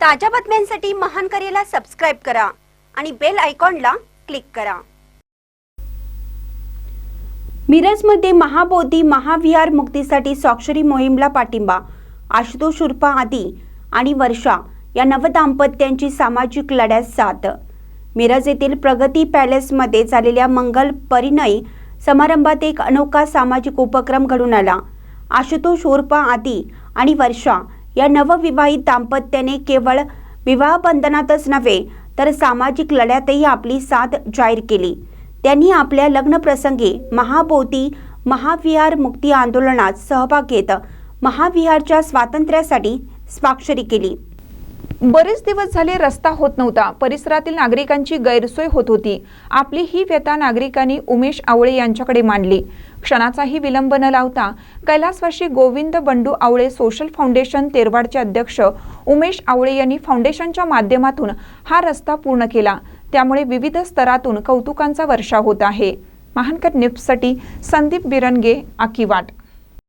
ताज्या बातम्यांसाठी महान करेला सबस्क्राईब करा आणि बेल आयकॉनला क्लिक करा. मिरजमध्ये महाबोधी महाविहार मुक्तीसाठी स्वाक्षरी मोहीमला पाठिंबा आशुतोष उर्फा आदी आणि वर्षा या नवदाम्पत्यांची सामाजिक लढ्यात साथ. मिरज येथील प्रगती पॅलेसमध्ये झालेल्या मंगल परिणय समारंभात एक अनोखा सामाजिक उपक्रम घडून आला. आशुतोष उर्फा आदी आणि वर्षा या नवविवाहित दाम्पत्याने केवळ विवाह बंधनातच नव्हे तर सामाजिक लढ्यातही आपली साथ जाहीर केली. त्यांनी आपल्या लग्नप्रसंगी महाबोधी महाविहार मुक्ती आंदोलनात सहभाग घेत महाविहारच्या स्वातंत्र्यासाठी स्वाक्षरी केली. बरेच दिवस झाले रस्ता होत नव्हता. परिसरातील नागरिकांची गैरसोय होत होती. आपली ही व्यथा नागरिकांनी उमेश आवळे यांच्याकडे मांडली. क्षणाचाही विलंब न लावता कैलासवाशी गोविंद बंडू आवळे सोशल फाउंडेशन तेरवाडचे अध्यक्ष उमेश आवळे यांनी फाउंडेशनच्या माध्यमातून हा रस्ता पूर्ण केला. त्यामुळे विविध स्तरातून कौतुकांचा वर्षाव होत आहे. महानकर न्यूजसाठी संदीप बिरनगे आकीवाट.